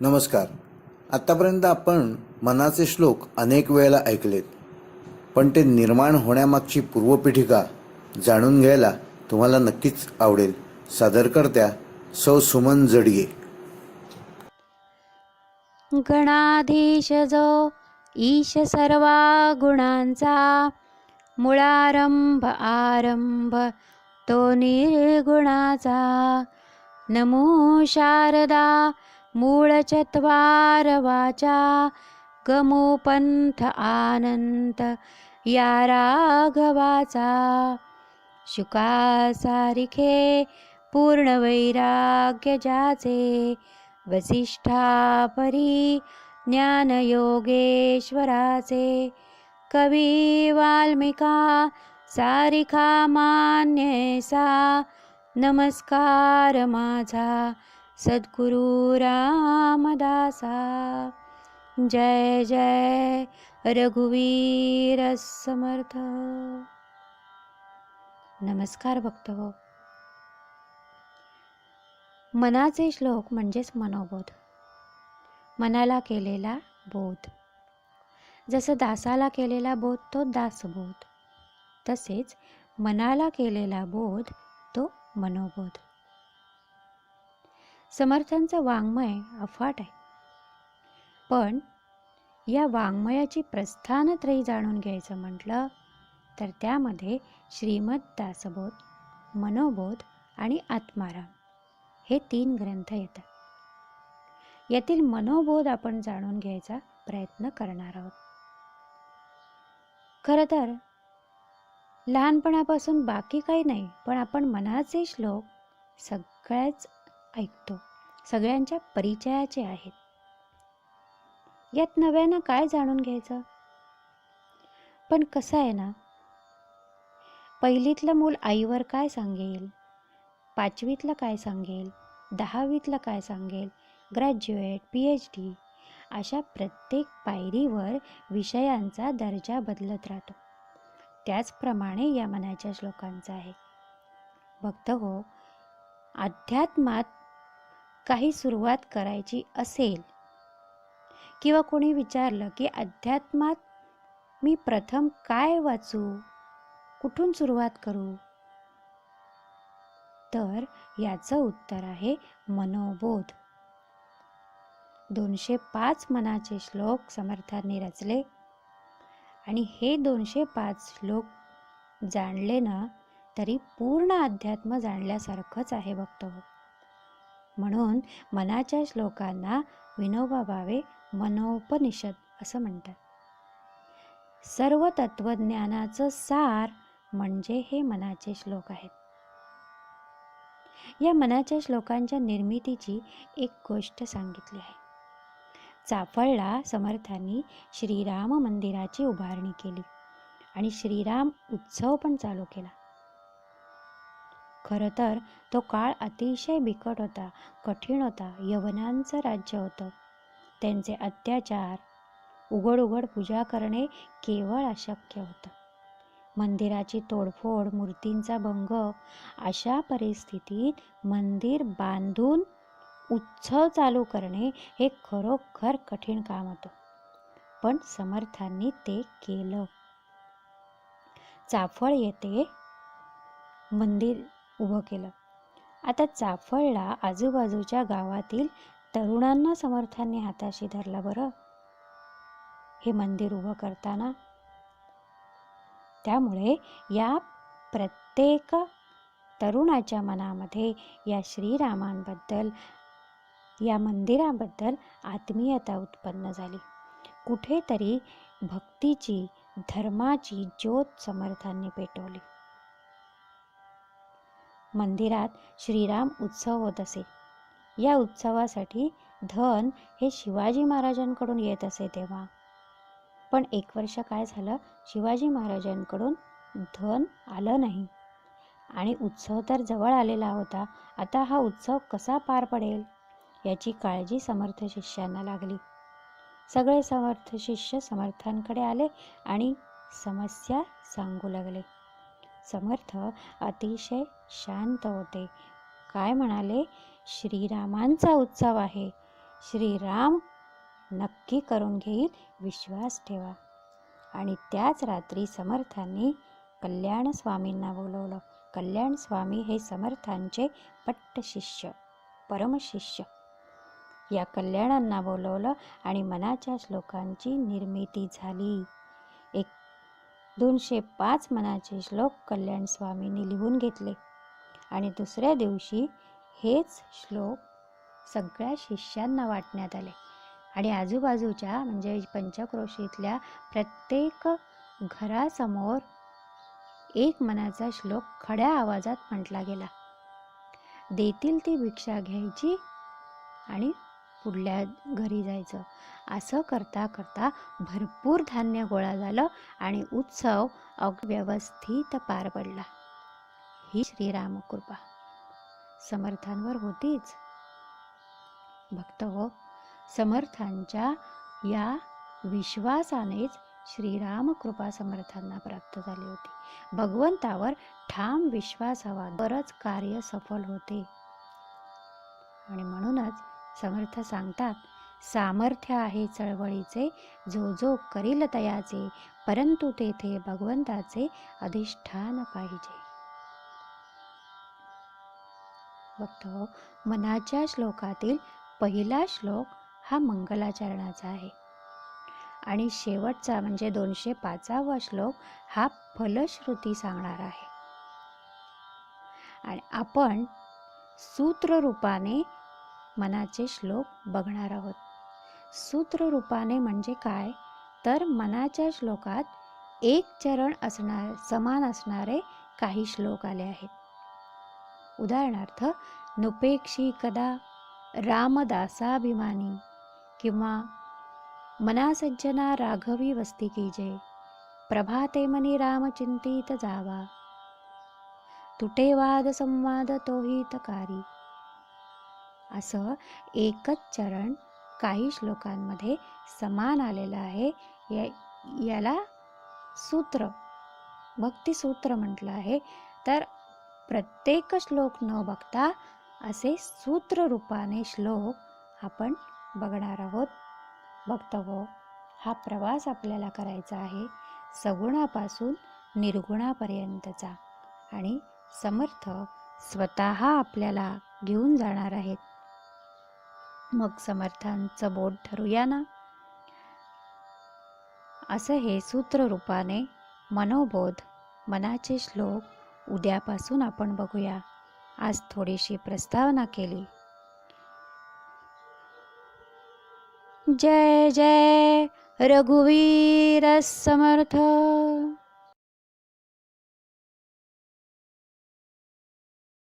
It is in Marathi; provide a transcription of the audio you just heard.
नमस्कार. आत्तापर्यंत आपण मनाचे श्लोक अनेक वेळेला ऐकलेत. पण ते निर्माण होण्यामागची पूर्वपीठिका जाणून घ्यायला तुम्हाला नक्कीच आवडेल. सादरकर्त्या सौ सुमन जडगे गणाधीश जो ईश सर्वा गुणांचा मुळारंभ आरंभ तो निर्गुणाचा. नमो शारदा मूळ चत्वार वाचा. गमोपंथ आनंत या राघवाचा शुकासारिखे पूर्ण वैराग्य ज्याचे वसिष्ठा परी ज्ञानयोगेश्वराचे कवी वाल्मिका सारिखा मान्यसा नमस्कार माझा. सद्गुरु रामदासा। जय जय रघुवीर समर्थ। नमस्कार भक्त हो मनाचे श्लोक म्हणजेच मनोबोध. मनाला केलेला बोध. जसं दासाला केलेला बोध तो दासबोध. तसेच मनाला केलेला बोध तो मनोबोध. समर्थांचं वाङ्मय अफाट आहे. पण या वाङ्मयाची प्रस्थानत्रयी जाणून घ्यायचं म्हटलं तर त्यामध्ये श्रीमद दासबोध मनोबोध आणि आत्माराम हे तीन ग्रंथ येतात. यातील मनोबोध आपण जाणून घ्यायचा प्रयत्न करणार आहोत. खरं तर लहानपणापासून बाकी काही नाही पण आपण मनाचे श्लोक सगळ्याच ऐकतो. सगळ्यांच्या परिचयाचे आहेत. यात नव्यानं काय जाणून घ्यायचं? पण कसं आहे ना? पहिलीतलं मूल आईवर काय सांगेल? पाचवीतलं काय सांगेल? दहावीतलं काय सांगेल? ग्रॅज्युएट पी एच डी अशा प्रत्येक पायरीवर विषयांचा दर्जा बदलत राहतो. त्याचप्रमाणे या मनाच्या श्लोकांचा आहे. भक्त हो अध्यात्मात काही सुरुवात करायची असेल. किंवा कोणी विचारलं की अध्यात्मात मी प्रथम काय वाचू? कुठून सुरुवात करू? तर याचं उत्तर आहे मनोबोध. दोनशे पाच मनाचे श्लोक समर्थांनी रचले. आणि हे दोनशे पाच श्लोक जाणले ना तरी पूर्ण अध्यात्म जाणल्यासारखंच आहे बघतो हो म्हणून मनाच्या श्लोकांना विनोबा भावे मनोपनिषद असं म्हणतात. सर्व तत्वज्ञानाचं सार म्हणजे हे मनाचे श्लोक आहेत. या मनाच्या श्लोकांच्या निर्मितीची एक गोष्ट सांगितली आहे. चाफळला समर्थांनी श्रीराम मंदिराची उभारणी केली आणि श्रीराम उत्सव पण चालू केला. खरं तर तो काळ अतिशय बिकट होता कठीण होता यवनांचं राज्य होतं. त्यांचे अत्याचार उघड उघड पूजा करणे केवळ अशक्य होतं. मंदिराची तोडफोड मूर्तींचा भंग अशा परिस्थितीत मंदिर बांधून उत्सव चालू करणे हे खरोखर कठीण काम होतं. पण समर्थांनी ते केलं. चाफळ येथे मंदिर उभं केलं. आता चाफळला आजूबाजूच्या गावातील तरुणांना समर्थांनी हाताशी धरलं बरं. हे मंदिर उभं करताना. त्यामुळे या प्रत्येक तरुणाच्या मनामध्ये या श्रीरामांबद्दल या मंदिराबद्दल आत्मीयता उत्पन्न झाली. कुठेतरी भक्तीची धर्माची ज्योत समर्थांनी पेटवली. मंदिरात श्रीराम उत्सव होत असे. या उत्सवासाठी धन हे शिवाजी महाराजांकडून येत असे तेव्हा. पण एक वर्ष काय झालं शिवाजी महाराजांकडून धन आलं नाही. आणि उत्सव तर जवळ आलेला होता आता हा उत्सव कसा पार पडेल याची काळजी समर्थ शिष्यांना लागली. सगळे समर्थ शिष्य समर्थांकडे आले आणि समस्या सांगू लागले. समर्थ अतिशय शांत होते. काय म्हणाले? श्रीरामांचा उत्सव आहे. श्रीराम नक्की करून घेईल विश्वास ठेवा. आणि त्याच रात्री समर्थांनी कल्याण स्वामींना बोलवलं. कल्याण स्वामी हे समर्थांचे पट्ट शिष्य परमशिष्य या कल्याणांना बोलवलं आणि मनाच्या श्लोकांची निर्मिती झाली. दोनशे पाच मनाचे श्लोक कल्याण स्वामींनी लिहून घेतले. आणि दुसऱ्या दिवशी हेच श्लोक सगळ्या शिष्यांना वाटण्यात आले. आणि आजूबाजूच्या म्हणजे पंचक्रोशीतल्या प्रत्येक घरासमोर एक मनाचा श्लोक खड्या आवाजात म्हटला गेला. देतील ती भिक्षा घ्यायची आणि पुढल्या घरी जायचं. असं करता करता भरपूर धान्य गोळा झालं आणि उत्सव अव्यवस्थित पार पडला. ही श्रीरामकृपा समर्थांवर होतीच. भक्त हो समर्थांच्या या विश्वासानेच श्रीराम कृपा समर्थांना प्राप्त झाली होती. भगवंतावर ठाम विश्वास हवा. बरंच कार्य सफल होते. आणि म्हणूनच समर्थ सांगतात सामर्थ्य आहे चळवळीचे जो जो करील तयाचे परंतु तेथे भगवंताचे अधिष्ठान पाहिजे. बघतो मनाच्या श्लोकातील पहिला श्लोक हा मंगलाचरणाचा आहे. आणि शेवटचा म्हणजे दोनशे पाचावा श्लोक हा फलश्रुती सांगणार आहे. आणि आपण सूत्ररूपाने मनाचे श्लोक बघणार आहोत. सूत्ररूपाने म्हणजे काय? तर मनाच्या श्लोकात एक चरण असणार समान असणारे काही श्लोक आले आहेत. उदाहरणार्थ नुपेक्षी कदा रामदासाभिमानी किंवा मनासज्जना राघवी वस्ती कीजे प्रभाते मनी रामचिंतित जावा तुटे वाद संवाद तोही असं एकच चरण काही श्लोकांमध्ये समान आलेलं आहे. या याला सूत्र भक्तिसूत्र म्हटलं आहे. तर प्रत्येक श्लोक न बघता असे सूत्र रूपाने श्लोक आपण बघणार आहोत. बघतो हा प्रवास आपल्याला करायचा आहे सगुणापासून निर्गुणापर्यंतचा. आणि समर्थ स्वतः आपल्याला घेऊन जाणार आहेत. मग समर्थांचं बोट ठरूया ना. असं हे सूत्ररूपाने मनोबोध मनाचे श्लोक उद्यापासून आपण बघूया. आज थोडीशी प्रस्तावना केली. जय जय रघुवीर समर्थ.